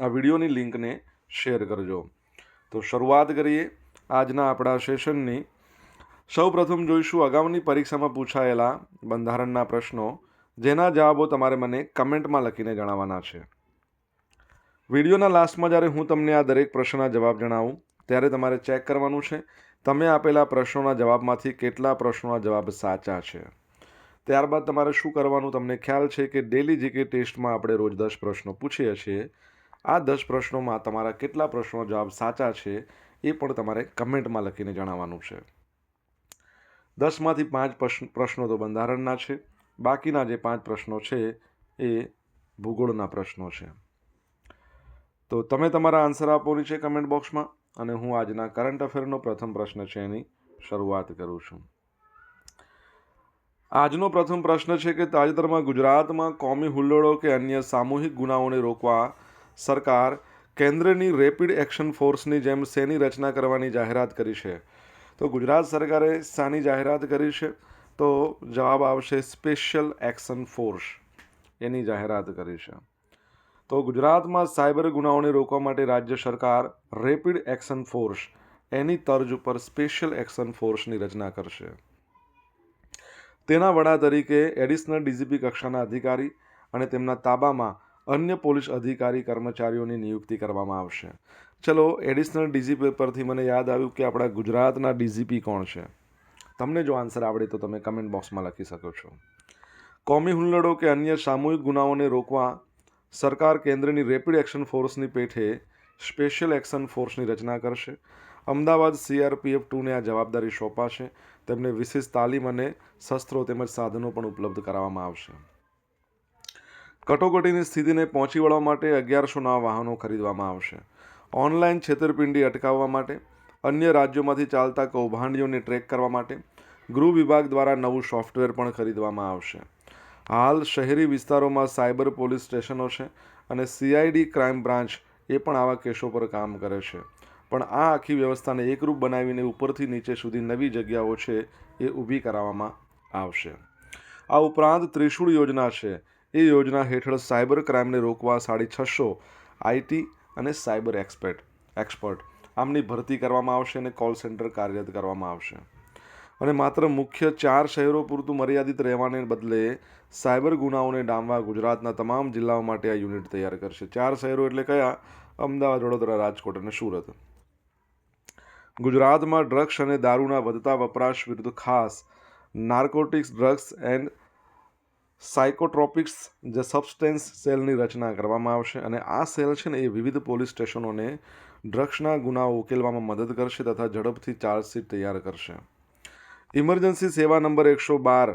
આ વિડીયોની લિંકને શેર કરજો. તો શરૂઆત કરીએ આજના આપણા સેશનની. સૌપ્રથમ જોઈશું અગાઉની પરીક્ષામાં પૂછાયેલા બંધારણના પ્રશ્નો, જેના જવાબો તમારે મને કમેન્ટમાં લખીને જણાવવાના છે. વિડીયોના લાસ્ટમાં જ્યારે હું તમને આ દરેક પ્રશ્નના જવાબ જણાવું, ત્યારે તમારે ચેક કરવાનું છે, તમે આપેલા પ્રશ્નોના જવાબમાંથી કેટલા પ્રશ્નોના જવાબ સાચા છે. ત્યારબાદ તમારે શું કરવાનું, તમને ખ્યાલ છે કે ડેલી જીકે ટેસ્ટમાં આપણે રોજ દસ પ્રશ્નો પૂછીએ છીએ આ દસ પ્રશ્નોમાં તમારા કેટલા પ્રશ્નો જવાબ સાચા છે એ પણ તમારે કમેન્ટમાં લખીને જણાવવાનું છે. દસમાંથી પાંચ પ્રશ્ન- તો બંધારણના છે. બાકીના જે પાંચ પ્રશ્નો છે એ ભૂગોળના પ્રશ્નો છે. તો તમે તમારા આન્સર આપો છે કમેન્ટ બોક્સમાં અને હું આજના કરંટ અફેરનો પ્રથમ પ્રશ્ન છે એની શરૂઆત કરું છું. આજનો પ્રથમ પ્રશ્ન છે કે તાજેતરમાં ગુજરાતમાં કોમી હુલ્લડો કે અન્ય સામૂહિક ગુનાઓને રોકવા સરકાર કેન્દ્રની રેપિડ એક્શન ફોર્સની જેમ શેની રચના કરવાની જાહેરાત કરી છે. તો ગુજરાત સરકારે શાની જાહેરાત કરી છે, તો જવાબ આવશે સ્પેશિયલ એક્શન ફોર્સ એની જાહેરાત કરી છે. તો ગુજરાતમાં સાયબર ગુનાઓને રોકવા માટે રાજ્ય સરકાર રેપિડ એક્શન ફોર્સ એની તર્જ ઉપર સ્પેશિયલ એક્શન ફોર્સની રચના કરશે. તેના વડા તરીકે એડિશનલ ડીજીપી કક્ષાના અધિકારી અને તેમના તાબામાં અન્ય પોલીસ અધિકારી કર્મચારીઓની નિયુક્તિ કરવામાં આવશે. ચલો, એડિશનલ ડીજીપી પરથી મને યાદ આવ્યું કે આપણા ગુજરાતના ડીજીપી કોણ છે? તમને જો આન્સર આવડે તો તમે કમેન્ટ બોક્સમાં લખી શકો છો. કોમી હુલ્લડો કે અન્ય સામૂહિક ગુનાઓને રોકવા સરકાર કેન્દ્રની રેપિડ એક્શન ફોર્સની પેઠે સ્પેશિયલ એક્શન ફોર્સની રચના કરશે. અમદાવાદ સીઆરપીએફ ટુને આ જવાબદારી સોંપાશે. તેમને વિશેષ તાલીમ અને શસ્ત્રો તેમજ સાધનો પણ ઉપલબ્ધ કરાવવામાં આવશે. કટોકટીની સ્થિતિને પહોંચી વળવા માટે અગિયારસો નવા વાહનો ખરીદવામાં આવશે. ઓનલાઈન છેતરપિંડી અટકાવવા માટે, અન્ય રાજ્યોમાંથી ચાલતા કૌભાંડીઓને ટ્રેક કરવા માટે ગૃહ વિભાગ દ્વારા નવું સોફ્ટવેર પણ ખરીદવામાં આવશે. હાલ શહેરી વિસ્તારોમાં સાયબર પોલીસ સ્ટેશનો છે અને સીઆઈડી ક્રાઇમ બ્રાન્ચ એ પણ આવા કેસો પર કામ કરે છે. પણ આ આખી વ્યવસ્થાને એકરૂપ બનાવીને ઉપરથી નીચે સુધી નવી જગ્યાઓ છે એ ઊભી કરાવવામાં આવશે. આ ઉપરાંત ત્રિશુળ યોજના છે એ યોજના હેઠળ સાયબર ક્રાઇમને રોકવા સાડી છસો આઈટી અને સાયબર એક્સપર્ટ એક્સપર્ટ આમની ભરતી કરવામાં આવશે અને કોલ સેન્ટર કાર્યરત કરવામાં આવશે. અને માત્ર મુખ્ય ચાર શહેરો પૂરતું મર્યાદિત રહેવાને બદલે સાયબર ગુનાઓને ડામવા ગુજરાતના તમામ જિલ્લાઓ માટે આ યુનિટ તૈયાર કરશે. ચાર શહેરો એટલે કયા? અમદાવાદ, વડોદરા, રાજકોટ અને સુરત. ગુજરાતમાં ડ્રગ્સ અને દારૂના વધતા વપરાશ વિરુદ્ધ ખાસ નાર્કોટિક્સ, ડ્રગ્સ એન્ડ સાયકોટ્રોપિક્સ જે સબસ્ટેન્સ સેલની રચના કરવામાં આવશે અને આ સેલ છે ને એ વિવિધ પોલીસ સ્ટેશનોને ડ્રગ્સના ગુનાઓ ઉકેલવામાં મદદ કરશે તથા ઝડપથી ચાર્જશીટ તૈયાર કરશે. ઇમરજન્સી સેવા નંબર એકસો બાર,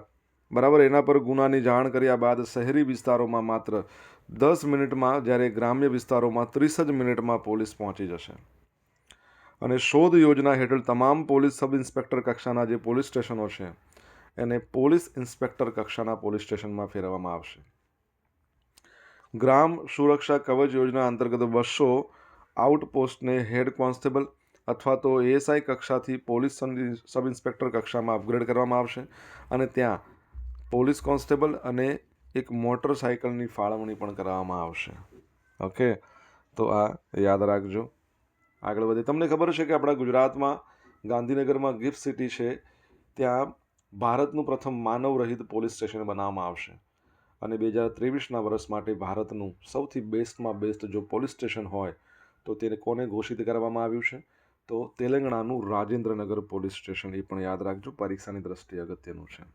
બરાબર? એના પર ગુનાની જાણ કર્યા બાદ શહેરી વિસ્તારોમાં માત્ર દસ મિનિટમાં, જ્યારે ગ્રામ્ય વિસ્તારોમાં ત્રીસ જ મિનિટમાં પોલીસ પહોંચી જશે. અને શોધ યોજના હેઠળ તમામ પોલીસ સબ ઇન્સ્પેક્ટર કક્ષાના જે પોલીસ સ્ટેશનો છે એને પોલીસ ઇન્સ્પેક્ટર કક્ષાના પોલીસ સ્ટેશનમાં ફેરવવામાં આવશે. ગ્રામ સુરક્ષા કવચ યોજના અંતર્ગત બસો આઉટપોસ્ટને હેડ કોન્સ્ટેબલ અથવા તો એએસઆઈ કક્ષાથી પોલીસ સબ ઇન્સ્પેક્ટર કક્ષામાં અપગ્રેડ કરવામાં આવશે અને ત્યાં પોલીસ કોન્સ્ટેબલ અને એક મોટરસાઇકલની ફાળવણી પણ કરવામાં આવશે. ઓકે? તો આ યાદ રાખજો. આગળ વધે તમને ખબર છે કે આપણા ગુજરાતમાં ગાંધીનગરમાં ગિફ્ટ સિટી છે. ત્યાં ભારતનું પ્રથમ માનવ રહિત પોલીસ સ્ટેશન બનાવવામાં આવશે અને બે હજાર ત્રેવીસના વર્ષ માટે ભારતનું સૌથી બેસ્ટમાં બેસ્ટ જો પોલીસ સ્ટેશન હોય, તો તેને કોને ઘોષિત કરવામાં આવ્યું છે? તો તેલંગણાનું રાજેન્દ્રનગર પોલીસ સ્ટેશન, એ પણ યાદ રાખજો, પરીક્ષાની દ્રષ્ટિએ અગત્યનું છે.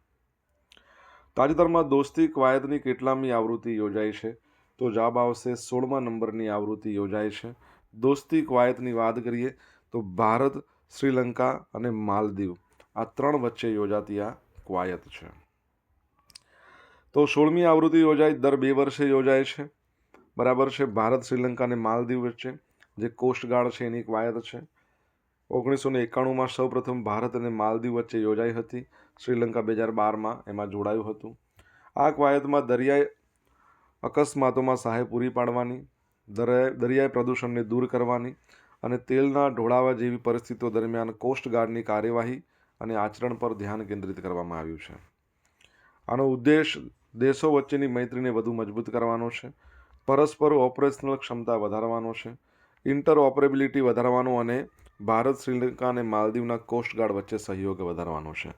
તાજેતરમાં દોસ્તી કવાયતની કેટલામી આવૃત્તિ યોજાઈ છે, તો જવાબ આવશે સોળમા નંબરની આવૃત્તિ યોજાઈ છે. દોસ્તી કવાયતની વાત કરીએ, તો ભારત, શ્રીલંકા અને માલદીવ આ ત્રણ વચ્ચે યોજાતી આ કવાયત છે. તો સોળમી આવૃત્તિ યોજાય, દર બે વર્ષે યોજાય છે. બરાબર છે, ભારત, શ્રીલંકા અને માલદીવ વચ્ચે જે કોસ્ટગાર્ડ છે એની કવાયત છે. ઓગણીસો ને એકાણુંમાં સૌપ્રથમ ભારત અને માલદીવ વચ્ચે યોજાઈ હતી. શ્રીલંકા બે હજાર બારમાં એમાં જોડાયું હતું. આ કવાયતમાં દરિયાઈ અકસ્માતોમાં સહાય પૂરી પાડવાની દરિયાઈ દરિયાઈ પ્રદૂષણને દૂર કરવાની અને તેલના ઢોળાવા જેવી પરિસ્થિતિઓ દરમિયાન કોસ્ટગાર્ડની કાર્યવાહી અને આચરણ પર ધ્યાન કેન્દ્રિત કરવામાં આવ્યું છે. આનો ઉદ્દેશ દેશો વચ્ચેની મૈત્રીને વધુ મજબૂત કરવાનો છે, પરસ્પર ઓપરેશનલ ક્ષમતા વધારવાનો છે ઇન્ટર ઓપરેબિલિટી વધારવાનો અને ભારત શ્રીલંકા અને માલદીવના કોસ્ટગાર્ડ વચ્ચે સહયોગ વધારવાનો છે.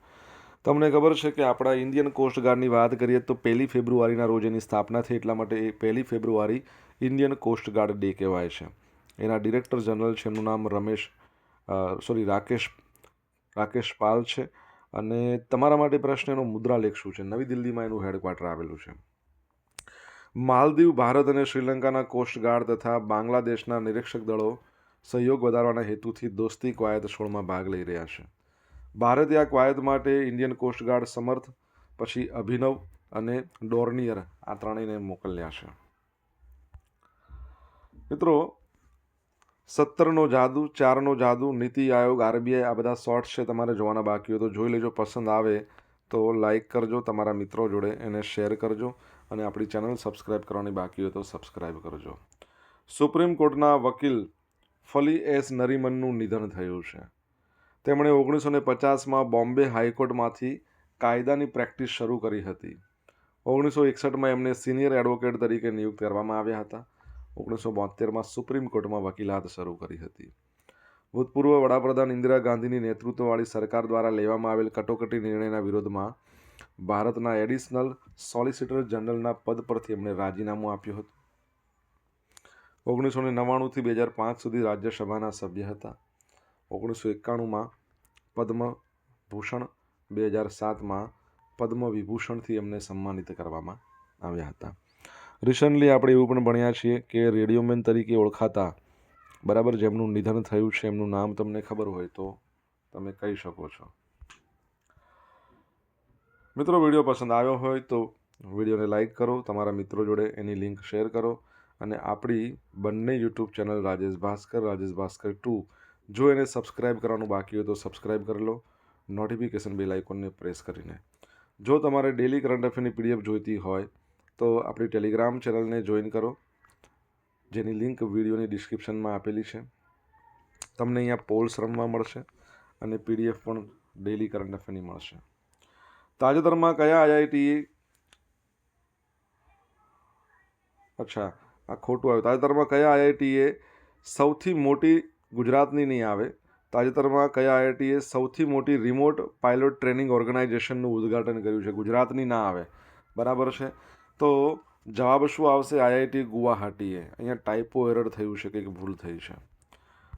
તમને ખબર છે કે આપણા ઇન્ડિયન કોસ્ટગાર્ડની વાત કરીએ તો પહેલી ફેબ્રુઆરીના રોજ એની સ્થાપના થઈ એટલા માટે એ પહેલી ફેબ્રુઆરી ઇન્ડિયન કોસ્ટગાર્ડ ડે કહેવાય છે. એના ડિરેક્ટર જનરલ છે એનું નામ રમેશ સોરી, રાકેશ રાકેશ પાલ છે. અને તમારા માટે પ્રશ્ન એનો મુદ્રાલેખ શું છે? નવી દિલ્હીમાં એનું હેડક્વાર્ટર આવેલું છે. માલદીવ ભારત અને શ્રીલંકાના કોસ્ટગાર્ડ તથા બાંગ્લાદેશના નિરીક્ષક દળો સહયોગ વધારવાના હેતુથી દોસ્તી કવાયત સોળમાં ભાગ લઈ રહ્યા છે. ભારતે આ કવાયત માટે ઇન્ડિયન કોસ્ટગાર્ડ સમર્થ, પછી અભિનવ અને ડોર્નિયર આ ત્રણેયને મોકલ્યા છે. મિત્રો સત્તરનો જાદુ, ચારનો જાદુ, નીતિ આયોગ, આરબીઆઈ, આ બધા શોર્ટ્સ છે તમારે જોવાના બાકી હોય તો જોઈ લેજો, પસંદ આવે તો લાઇક કરજો, તમારા મિત્રો જોડે એને શેર કરજો અને આપણી ચેનલ સબસ્ક્રાઈબ કરવાની બાકી હોય તો સબસ્ક્રાઈબ કરજો. સુપ્રીમ કોર્ટના વકીલ ફલી એસ નરીમનનું નિધન થયું છે. તેમણે ઓગણીસો ને પચાસમાં બોમ્બે હાઈકોર્ટમાંથી કાયદાની પ્રેક્ટિસ શરૂ કરી હતી. ઓગણીસો એકસઠમાં એમને સિનિયર એડવોકેટ તરીકે નિયુક્ત કરવામાં આવ્યા હતા. ઓગણીસો બોતેરમાં સુપ્રીમ કોર્ટમાં વકીલાત શરૂ કરી હતી. ભૂતપૂર્વ વડાપ્રધાન ઇન્દિરા ગાંધીની નેતૃત્વવાળી સરકાર દ્વારા લેવામાં આવેલ કટોકટી નિર્ણયના વિરોધમાં ભારતના એડિશનલ સોલિસિટર જનરલના પદ પરથી એમણે રાજીનામું આપ્યું હતું. ઓગણીસો ને નવ્વાણુંથી બે હજાર પાંચ સુધી રાજ્યસભાના સભ્ય હતા. ઓગણીસો એકાણુંમાં પદ્મભૂષણ, બે હજાર સાતમાં પદ્મ વિભૂષણથી એમને સન્માનિત કરવામાં આવ્યા હતા. રિસન્ટલી આપણે એવું પણ ભણ્યા છીએ કે રેડિયોમેન તરીકે ઓળખાતા, બરાબર, જેમનું નિધન થયું છે, એમનું નામ તમને ખબર હોય તો તમે કહી શકો છો. મિત્રો, વીડિયો પસંદ આવ્યો હોય તો વિડીયોને લાઈક કરો, તમારા મિત્રો જોડે એની લિંક શેર કરો અને આપણી બંને YouTube channel Rajesh Bhaskar Rajesh Bhaskar two, જો એને સબસ્ક્રાઈબ કરવાનું બાકી હોય તો સબસ્ક્રાઈબ કરી લો, નોટિફિકેશન બેલ આઇકોનને પ્રેસ કરીને. જો તમારે ડેલી કરંટ અફેરની પીડીએફ જોઈતી હોય તો આપણી ટેલિગ્રામ ચેનલને જોઈન કરો, જેની લિંક વિડીયોની ડિસ્ક્રિપ્શનમાં આપેલી છે. તમને અહીંયા પોલ્સ રમવા મળશે અને પીડીએફ પણ ડેલી કરંટ અફેરની મળશે. તાજેતરમાં કયા આઈઆઈટી અચ્છા, આ ખોટું આવ્યું. તાજેતરમાં કયા આઈઆઈટીએ સૌથી મોટી ગુજરાતની નહીં આવે. તાજેતરમાં કયા આઈઆઈટીએ સૌથી મોટી રિમોટ પાયલોટ ટ્રેનિંગ ઓર્ગેનાઇઝેશનનું ઉદ્ઘાટન કર્યું છે. ગુજરાતની ના આવે. બરાબર છે? તો જવાબ શું આવશે? આઈઆઈટી ગુવાહાટીએ. અહીંયા ટાઈપો એરર થયું છે કંઈક ભૂલ થઈ છે.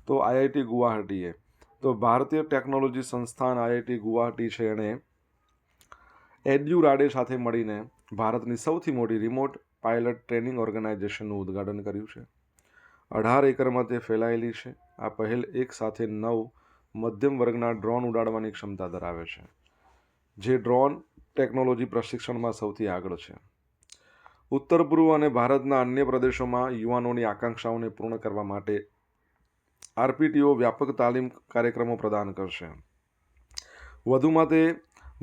તો આઈઆઈટી ગુવાહાટીએ. તો ભારતીય ટેકનોલોજી સંસ્થાન આઈઆઈટી ગુવાહાટી છે એણે એડ્યુરાડે સાથે મળીને ભારતની સૌથી મોટી રિમોટ પાયલટ ટ્રેનિંગ ઓર્ગેનાઇઝેશનનું ઉદ્ઘાટન કર્યું છે. અઢાર એકરમાં તે ફેલાયેલી છે. આ પહેલ એક સાથે નવ મધ્યમ વર્ગના ડ્રોન ઉડાડવાની ક્ષમતા ધરાવે છે. જે ડ્રોન ટેકનોલોજી પ્રશિક્ષણમાં સૌથી આગળ છે. ઉત્તર પૂર્વ અને ભારતના અન્ય પ્રદેશોમાં યુવાનોની આકાંક્ષાઓને પૂર્ણ કરવા માટે આરપીટીઓ વ્યાપક તાલીમ કાર્યક્રમો પ્રદાન કરશે. વધુમાં તે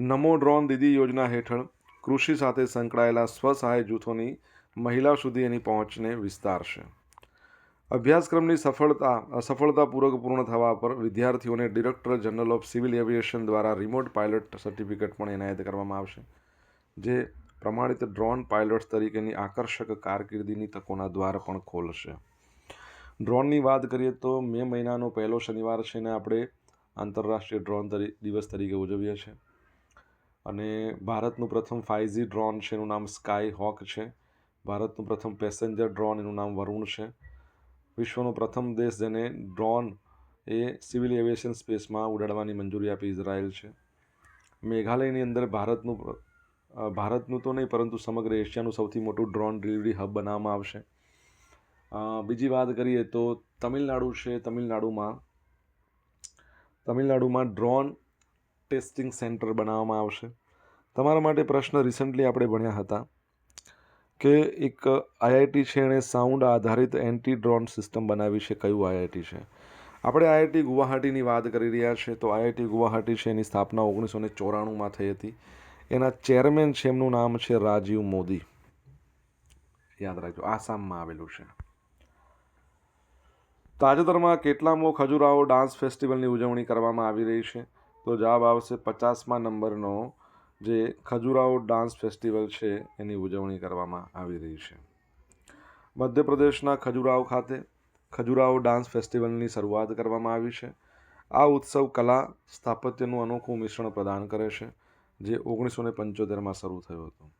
નમો ડ્રોન દીદી યોજના હેઠળ કૃષિ સાથે સંકળાયેલા સ્વસહાય જૂથોની મહિલા સુધી એની પહોંચને વિસ્તારશે. અભ્યાસક્રમની સફળતા, અસફળતાપૂર્વક પૂર્ણ થવા પર વિદ્યાર્થીઓને director general of civil aviation દ્વારા રિમોટ પાયલટ સર્ટિફિકેટ પણ એનાયત કરવામાં આવશે, જે પ્રમાણિત ડ્રોન પાયલટ્સ તરીકેની આકર્ષક કારકિર્દીની તકોના દ્વાર પણ ખોલશે. ડ્રોનની વાત કરીએ તો મે મહિનાનો પહેલો શનિવાર છે ને આપણે આંતરરાષ્ટ્રીય ડ્રોન દિવસ તરીકે ઉજવીએ છીએ. અને ભારતનું પ્રથમ ફાઇવજી ડ્રોન છે, એનું નામ સ્કાય હોક છે. ભારતનું પ્રથમ પેસેન્જર ડ્રોન, એનું નામ વરુણ છે. વિશ્વનો પ્રથમ દેશ જેને ડ્રોન એ સિવિલ એવિએશન સ્પેસમાં ઉડાડવાની મંજૂરી આપી ઇઝરાયલ છે. મેઘાલયની અંદર ભારતનું ભારતનું તો નહીં, પરંતુ સમગ્ર એશિયાનું સૌથી મોટું ડ્રોન ડિલિવરી હબ બનાવવામાં આવશે. બીજી વાત કરીએ તો તમિલનાડુ છે, તમિલનાડુમાં તમિલનાડુમાં ડ્રોન ટેસ્ટિંગ સેન્ટર બનાવવામાં આવશે. તમારા માટે પ્રશ્ન રિસન્ટલી આપણે ભણ્યા હતા કે એક આઈઆઈટી છે, એણે સાઉન્ડ આધારિત એન્ટી ડ્રોન સિસ્ટમ બનાવી છે. કયું આઈઆઈટી છે? આપણે આઈઆઈટી ગુવાહાટીની વાત કરી રહ્યા છે, તો આઈઆઈટી ગુવાહાટી છે, એની સ્થાપના ઓગણીસો ચોરાણુંમાં થઈ હતી. એના ચેરમેન છે, એમનું નામ છે રાજીવ મોદી. યાદ રાખજો, આસામમાં આવેલું છે. તાજેતરમાં કેટલામો ખજુરાહો ડાન્સ ફેસ્ટિવલની ઉજવણી કરવામાં આવી રહી છે. તો જવાબ આવશે પચાસમા નંબરનો, જે ખજુરાહો ડાન્સ ફેસ્ટિવલ છે, એની ઉજવણી કરવામાં આવી રહી છે. મધ્યપ્રદેશના ખજુરાહો ખાતે ખજુરાહો ડાન્સ ફેસ્ટિવલની શરૂઆત કરવામાં આવી છે. આ ઉત્સવ કલા, સ્થાપત્યનું અનોખું મિશ્રણ પ્રદાન કરે છે. જે ઓગણીસો ને પંચોતેરમાં શરૂ થયું હતું.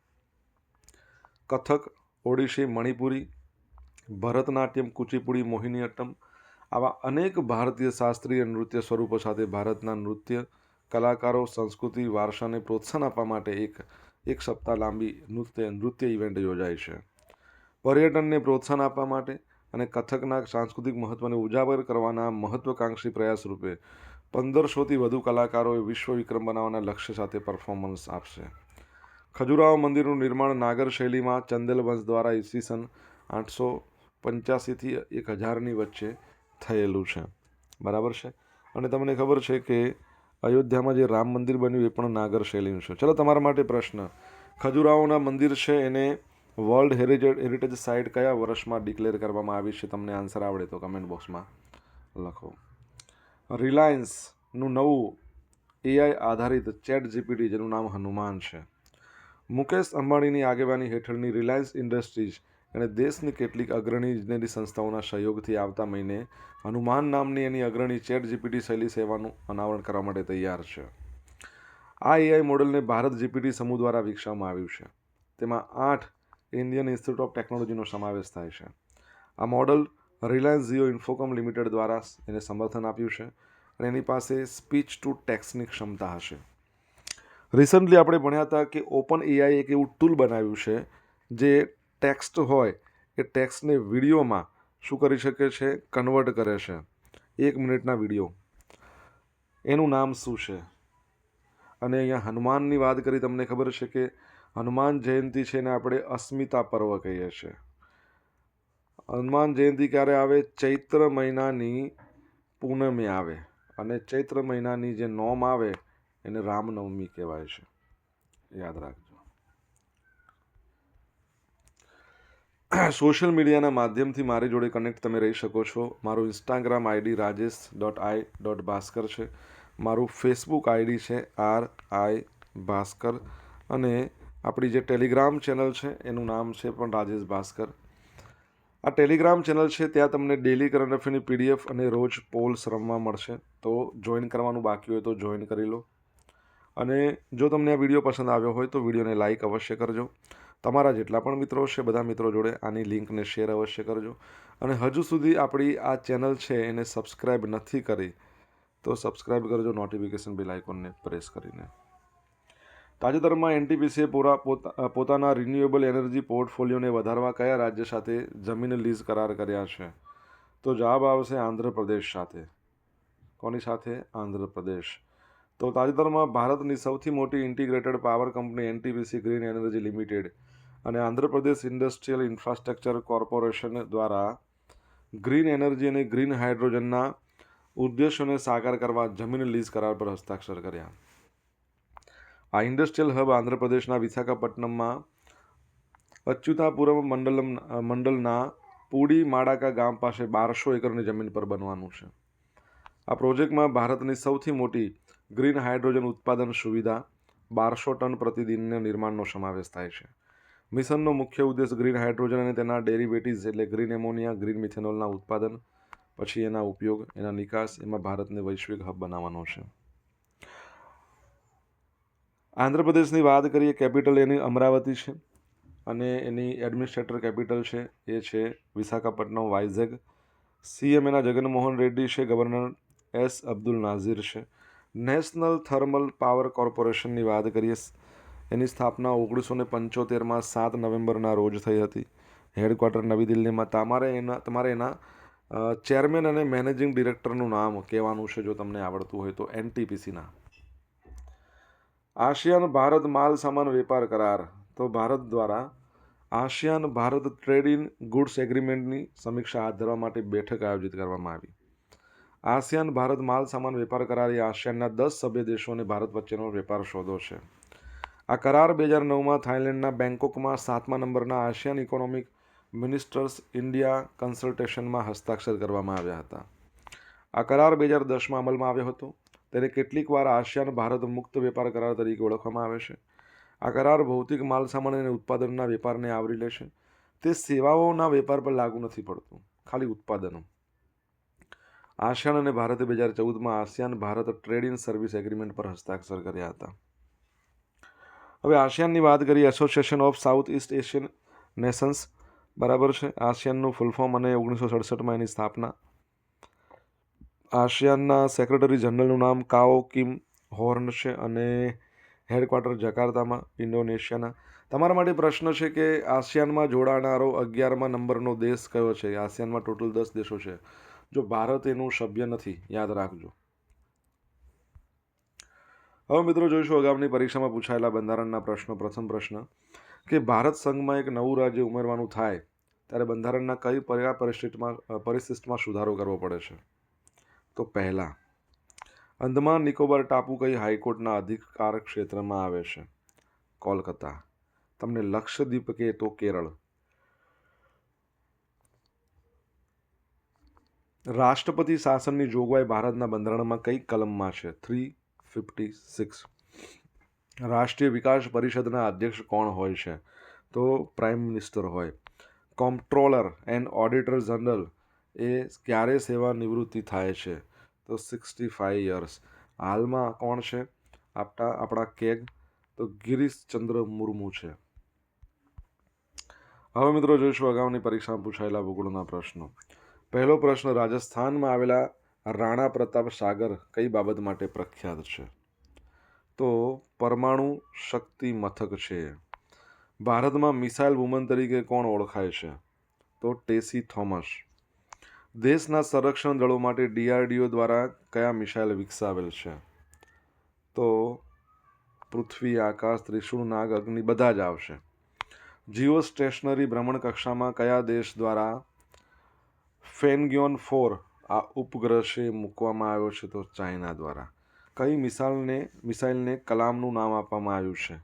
કથક, ઓડિશી, મણિપુરી, ભરતનાટ્યમ, કુચીપુડી મોહિનીઅટ્ટમ આવા અનેક ભારતીય શાસ્ત્રીય નૃત્ય સ્વરૂપો સાથે ભારતના નૃત્ય કલાકારો, સંસ્કૃતિ, વારસાને પ્રોત્સાહન આપવા માટે એક એક સપ્તાહ લાંબી નૃત્ય નૃત્ય ઇવેન્ટ યોજાય છે. પર્યટનને પ્રોત્સાહન આપવા માટે અને કથકના સાંસ્કૃતિક મહત્ત્વને ઉજાગર કરવાના મહત્વાકાંક્ષી પ્રયાસ રૂપે પંદરસોથી વધુ કલાકારોએ વિશ્વ વિક્રમ બનાવવાના લક્ષ્ય સાથે પરફોર્મન્સ આપશે. ખજુરાહો મંદિરનું નિર્માણ નાગર શૈલીમાં ચંદેલ વંશ દ્વારા ઈસવીસન આઠસો પંચ્યાસીથી એક હજારની વચ્ચે થયેલું છે. બરાબર છે? અને તમને ખબર છે કે અયોધ્યામાં જે રામ મંદિર બન્યું એ પણ નાગર શૈલીનું છે. ચલો તમારા માટે પ્રશ્ન. ખજુરાહોના મંદિર છે એને વર્લ્ડ હેરિટેજ હેરિટેજ સાઇટ કયા વર્ષમાં ડિક્લેર કરવામાં આવી છે? તમને આન્સર આવડે તો કમેન્ટ બોક્સમાં લખો. રિલાયન્સનું નવું એઆઈ આધારિત ચેટ જીપીટી જેનું નામ હનુમાન છે. મુકેશ અંબાણીની આગેવાની હેઠળની રિલાયન્સ ઇન્ડસ્ટ્રીઝ એણે દેશની કેટલીક અગ્રણી ઇજનેરી સંસ્થાઓના સહયોગથી આવતા મહિને હનુમાન નામની એની અગ્રણી ચેટ જીપીટી શૈલી સેવાનું અનાવરણ કરવા માટે તૈયાર છે. આ એઆઈ મોડેલને ભારત જીપીટી સમૂહ દ્વારા વિકસાવવામાં આવ્યું છે. તેમાં આઠ ઇન્ડિયન ઇન્સ્ટિટ્યૂટ ઓફ ટેકનોલોજીનો સમાવેશ થાય છે. આ model Reliance Jio Infocomm limited દ્વારા એને સમર્થન આપ્યું છે અને એની પાસે સ્પીચ ટુ ટેક્સની ક્ષમતા હશે. રિસન્ટલી આપણે ભણ્યા હતા કે ઓપન એઆઈ એક એવું ટૂલ બનાવ્યું છે જે ટેક્સ્ટ હોય એ ટેક્સ્ટને વિડીયોમાં શું કરી શકે છે? કન્વર્ટ કરે છે. એક મિનિટના વીડિયો. એનું નામ શું છે? અને અહીંયા હનુમાનની વાત કરી, તમને ખબર છે કે હનુમાન જયંતિ છે એને આપણે અસ્મિતા પર્વ કહીએ છીએ. હનુમાન જયંતિ ક્યારે આવે? ચૈત્ર મહિનાની પૂનમે આવે. અને ચૈત્ર મહિનાની જે નોમ આવે, એને રામનવમી કહેવાય છે. યાદ રાખજો. સોશિયલ મીડિયાના માધ્યમથી મારી જોડે કનેક્ટ તમે રહી શકો છો. મારું Instagram ID Rajesh dot I dot Bhaskar છે. મારું ફેસબુક આઈડી છે આર આઈ ભાસ્કર અને આપણી જે ટેલિગ્રામ ચેનલ છે, એનું નામ છે પણ રાજેશ ભાસ્કર આ ટેલિગ્રામ ચેનલ છે, ત્યાં તમને ડેલી કરંટ અફેરની પીડીએફ અને રોજ પોલ્સ રમવા મળશે. તો જોઈન કરવાનું બાકી હોય તો જોઈન કરી લો. અને જો તમને આ વીડિયો પસંદ આવ્યો હોય તો વિડીયોને લાઇક અવશ્ય કરજો. તમારા જેટલા પણ મિત્રો છે, બધા મિત્રો જોડે આની લિંકને શેર અવશ્ય કરજો. અને હજુ સુધી આપણી આ ચેનલ છે, એને સબસ્ક્રાઈબ નથી કરી, તો સબસ્ક્રાઈબ કરજો નોટિફિકેશન બિલ આઇકોનને પ્રેસ કરીને. તાજેતરમાં એનટીપીસીએ પૂરા પોતા પોતાના રિન્યુએબલ એનર્જી પોર્ટફોલિયોને વધારવા કયા રાજ્ય સાથે જમીન લીઝ કરાર કર્યા છે? તો જવાબ આવશે આંધ્રપ્રદેશ સાથે. કોની સાથે? આંધ્રપ્રદેશ. તો તાજેતરમાં ભારતની સૌથી મોટી integrated power company NTPC green energy limited અને આંધ્રપ્રદેશ ઇન્ડસ્ટ્રીયલ ઇન્ફ્રાસ્ટ્રક્ચર કોર્પોરેશન દ્વારા ગ્રીન એનર્જી અને ગ્રીન હાઇડ્રોજનના ઉદ્દેશોને સાકાર કરવા જમીન લીઝ કરાર પર હસ્તાક્ષર કર્યા. આ ઇન્ડસ્ટ્રીયલ હબ આંધ્રપ્રદેશના વિશાખાપટ્ટનમમાં અચ્યુતાપુરમ મંડલમ મંડલના પૂડી માડાકા ગામ પાસે બારસો એકરની જમીન પર બનવાનું છે. આ પ્રોજેક્ટમાં ભારતની સૌથી મોટી ગ્રીન હાઇડ્રોજન ઉત્પાદન સુવિધા બારસો ટન પ્રતિદિનના નિર્માણનો સમાવેશ થાય છે. મિશનનો મુખ્ય ઉદ્દેશ ગ્રીન હાઇડ્રોજન અને તેના ડેરિવેટિવ્સ એટલે ગ્રીન એમોનિયા, ગ્રીન મિથેનોલના ઉત્પાદન, પછી એના ઉપયોગ, એના નિકાસ, એમાં ભારતને વૈશ્વિક હબ બનાવવાનો છે. આંધ્રપ્રદેશની વાત કરીએ, કેપિટલ એની અમરાવતી છે અને એની એડમિનિસ્ટ્રેટર કેપિટલ છે, એ છે વિશાખાપટ્ટનમ વાઇઝેગ સીએમ એના જગનમોહન રેડ્ડી છે, ગવર્નર એસ અબ્દુલ નાઝીર છે. નેશનલ થર્મલ પાવર કોર્પોરેશનની વાત કરીએ, એની સ્થાપના ઓગણીસો ને પંચોતેરમાં સાત નવેમ્બરના રોજ થઈ હતી. હેડક્વાર્ટર નવી દિલ્હીમાં તમારે એના તમારે એના ચેરમેન અને મેનેજિંગ ડિરેક્ટરનું નામ કહેવાનું છે, જો તમને આવડતું હોય તો, એનટીપીસીના. આસિયાન ભારત માલ સામાન વેપાર કરાર. તો ભારત દ્વારા ASEAN Bharat trade in goods એગ્રીમેન્ટની સમીક્ષા હાથ ધરવા માટે બેઠક આયોજિત કરવામાં આવી. આસિયાન ભારત માલ સામાન વેપાર કરાર એ આસિયાનના દસ સભ્ય દેશો અને ભારત વચ્ચેનો વેપાર સોદો છે. આ કરાર બે હજાર નવમાં થાઇલેન્ડના બેંકોકમાં સાતમા નંબરના આસિયાન ઇકોનોમિક મિનિસ્ટર્સ ઇન્ડિયા કન્સલ્ટેશનમાં હસ્તાક્ષર કરવામાં આવ્યા હતા. આ કરાર બે હજાર દસમાં અમલમાં આવ્યો હતો. તેને કેટલીક વાર આસિયાન ભારત મુક્ત વેપાર કરાર તરીકે ઓળખવામાં આવે છે. આ કરાર ભૌતિક માલ સામાન અને ઉત્પાદનના વેપારને આવરી લે છે. તે સેવાઓના વેપાર પર લાગુ નથી પડતું, ખાલી ઉત્પાદનો. આસિયાન અને ભારતે બે હજાર ચૌદમાં ASEAN Bharat trade in service agreement પર હસ્તાક્ષર કર્યા હતા. હવે આસિયાનની વાત કરીએ association of South East Asian nations બરાબર છે? આસિયાનનું ફૂલ અને ઓગણીસો સડસઠમાં એની સ્થાપના આસિયાનના સેક્રેટરી જનરલનું નામ કાઓ કિમ હોર્ન છે અને હેડક્વાર્ટર જકાર્તામાં ઇન્ડોનેશિયાના. તમારા માટે પ્રશ્ન છે કે આસિયાનમાં જોડાનારો અગિયારમા નંબરનો દેશ કયો છે? આસિયાનમાં ટોટલ દસ દેશો છે. જો ભારત એનું સભ્ય નથી, યાદ રાખજો. હવે મિત્રો જોઈશું અગાઉની પરીક્ષામાં પૂછાયેલા બંધારણના પ્રશ્નો. પ્રથમ પ્રશ્ન, કે ભારત સંઘમાં એક નવું રાજ્ય ઉમેરવાનું થાય, ત્યારે બંધારણના કઈ પર્યા પરિસ્થિતિમાં પરિસ્થિતિમાં સુધારો કરવો પડે છે? તો પહેલાં. અંદમાન નિકોબાર ટાપુ કઈ હાઈકોર્ટના અધિકાર ક્ષેત્રમાં આવે છે? કોલકાતા. તમને લક્ષદ્વીપ કે તો કેરળ. રાષ્ટ્રપતિ શાસનની જોગવાઈ ભારતના બંધારણમાં કઈ કલમમાં છે? થ્રી ફિફ્ટી સિક્સ રાષ્ટ્રીય વિકાસ પરિષદના અધ્યક્ષ કોણ હોય છે? તો પ્રાઇમ મિનિસ્ટર હોય. કોમ્પ્ટ્રોલર એન્ડ ઓડિટર જનરલ એ ક્યારે સેવા નિવૃત્તિ થાય છે? તો સિક્સટી ફાઇવ યર્સ. હાલમાં કોણ છે? આપણા આપણા કેગ તો ગિરીશચંદ્ર મુર્મુ છે. હવે મિત્રો જોઈશું અગાઉની પરીક્ષામાં પૂછાયેલા ભૂગોળના પ્રશ્નો. પહેલો પ્રશ્ન, રાજસ્થાનમાં આવેલા રાણા પ્રતાપ સાગર કઈ બાબત માટે પ્રખ્યાત છે? તો પરમાણુ શક્તિ મથક છે. ભારતમાં મિસાઇલ વુમન તરીકે કોણ ઓળખાય છે? તો ટેસી થોમસ. દેશના સંરક્ષણ દળો માટે ડીઆરડીઓ દ્વારા કયા મિસાઇલ વિકસાવેલ છે? તો પૃથ્વી, આકાશ, ત્રિશુળ, નાગ, અગ્નિ બધા જ આવશે. જીઓ સ્ટેશનરી ભ્રમણ કક્ષામાં કયા દેશ દ્વારા ફેનગ્યોન ફોર આ ઉપગ્રહ છે મૂકવામાં આવ્યો છે? તો ચાઇના દ્વારા. કઈ મિસાઇલને મિસાઇલને કલામનું નામ આપવામાં આવ્યું છે?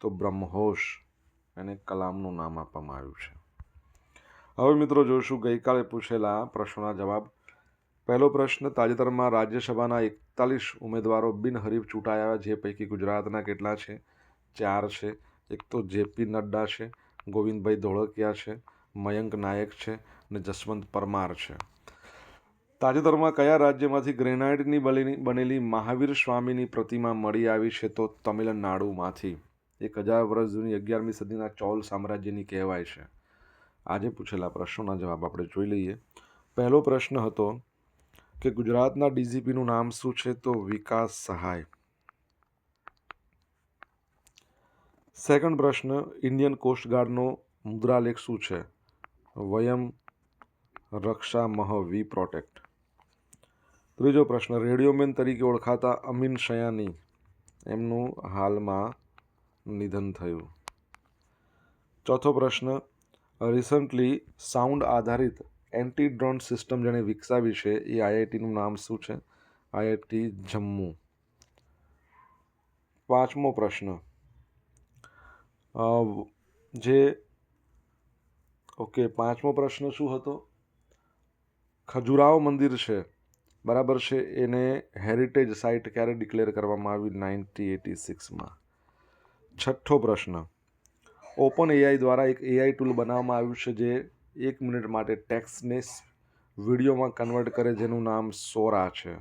તો બ્રહ્મોસ એને કલામનું નામ આપવામાં આવ્યું છે. હવે મિત્રો જોઈશું ગઈકાલે પૂછેલા પ્રશ્નોના જવાબ. પહેલો પ્રશ્ન, તાજેતરમાં રાજ્યસભાના એકતાલીસ ઉમેદવારો બિનહરીફ ચૂંટાયા જે પૈકી ગુજરાતના કેટલા છે? ચાર છે. એક તો જેપી નડ્ડા છે, ગોવિંદભાઈ ધોળકિયા છે, મયંક નાયક છે અને જસવંત પરમાર છે. તાજેતરમાં કયા રાજ્યમાંથી ગ્રેનાઇટની બનેલી મહાવીર સ્વામીની પ્રતિમા મળી આવી છે તો તમિલનાડુમાંથી? એક હજાર વર્ષ જૂની અગિયારમી સદીના ચોલ સામ્રાજ્યની કહેવાય છે. આજે પૂછેલા પ્રશ્નોના જવાબ આપણે જોઈ લઈએ. પહેલો પ્રશ્ન હતો કે ગુજરાતના ડીજીપીનું નામ શું છે તો વિકાસ સહાય. સેકન્ડ પ્રશ્ન, ઇન્ડિયન કોસ્ટગાર્ડનો મુદ્રાલેખ શું છે? વયમ રક્ષા મહ વી પ્રોટેક્ટ. ત્રીજો પ્રશ્ન, રેડિયોમેન તરીકે ઓળખાતા અમીન શયાની એમનું હાલમાં નિધન થયું. ચોથો પ્રશ્ન રિસન્ટલી સાઉન્ડ આધારિત એન્ટી ડ્રોન સિસ્ટમ જેણે વિકસાવી છે, એ આઈઆઈટીનું નામ શું છે? આઈઆઈટી જમ્મુ. પાંચમો પ્રશ્ન. જે, ઓકે, પાંચમો પ્રશ્ન શું હતો? ખજુરાહો મંદિર છે. બરાબર છે, એને હેરિટેજ સાઇટ ક્યારે ડિક્લેર કરવામાં આવી? નાઇન્ટી એટી સિક્સમાં. છઠ્ઠો પ્રશ્ન. ઓપન એઆઈ દ્વારા એક એઆઈ ટૂલ બનાવવામાં આવ્યું છે જે એક મિનિટ માટે ટેક્સને વિડીયોમાં કન્વર્ટ કરે, જેનું નામ સોરા છે.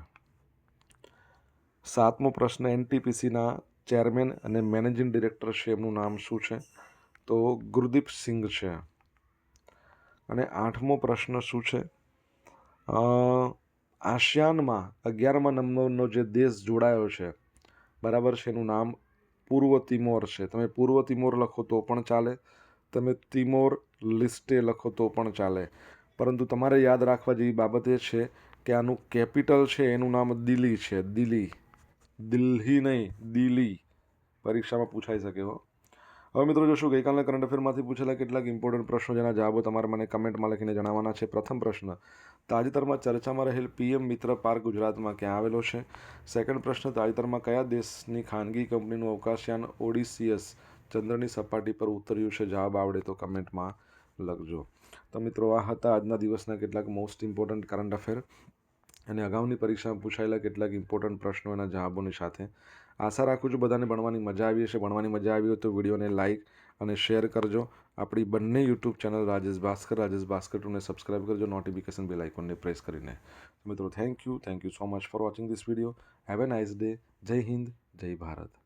સાતમો પ્રશ્ન, એનટીપીસીના ચેરમેન અને મેનેજિંગ ડિરેક્ટર છે, એમનું નામ શું છે? તો ગુરદીપ સિંઘ છે. અને આઠમો પ્રશ્ન શું છે? આસિયાનમાં અગિયારમા નંબરનો જે દેશ જોડાયો છે, બરાબર છે, એનું નામ પૂર્વ તિમોર છે. તમે પૂર્વ તિમોર લખો તો પણ ચાલે, તમે તિમોર લિસ્ટે લખો તો પણ ચાલે. પરંતુ તમારે યાદ રાખવા જેવી બાબત એ છે કે આનું કેપિટલ છે, એનું નામ દિલ્હી છે. દિલ્હી. દિલ્હી નહીં, દિલ્હી. પરીક્ષામાં પૂછાઈ શકે હો. હવે મિત્રો જોશું, ગઈકાલના કરંટ અફેરમાંથી પૂછેલા કેટલાક ઇમ્પોર્ટન્ટ પ્રશ્નો જેના જવાબો તમારે મને કમેન્ટમાં લખીને જણાવવાના છે. પ્રથમ પ્રશ્ન, તાજેતરમાં ચર્ચામાં રહેલ પીએમ મિત્ર પાર્ક ગુજરાતમાં ક્યાં આવેલો છે? સેકન્ડ પ્રશ્ન, તાજેતરમાં કયા દેશની ખાનગી કંપનીનું અવકાશયાન ઓડિસિયસ ચંદ્રની સપાટી પર ઉતર્યું છે? જવાબ આવડે તો કમેન્ટમાં લખજો. તો મિત્રો, આ હતા આજના દિવસના કેટલાક મોસ્ટ ઇમ્પોર્ટન્ટ કરંટ અફેર અને અગાઉની પરીક્ષામાં પૂછાયેલા કેટલાક ઇમ્પોર્ટન્ટ પ્રશ્નો એના જવાબોની સાથે આશા રાખું છું બધાને ભણવાની મજા આવી હશે. ભણવાની મજા આવી હોય તો વિડીયોને લાઇક અને શેર કરજો. આપણી બંને યુટ્યુબ ચેનલ રાજેશ ભાસ્કર રાજેશ ભાસ્કર ટુને સબસ્ક્રાઇબ કરજો. નોટિફિકેશન બેલ આઇકોનને પ્રેસ કરીને. મિત્રો thank you thank you so much for watching this video have a nice day જય હિન્દ. જય ભારત.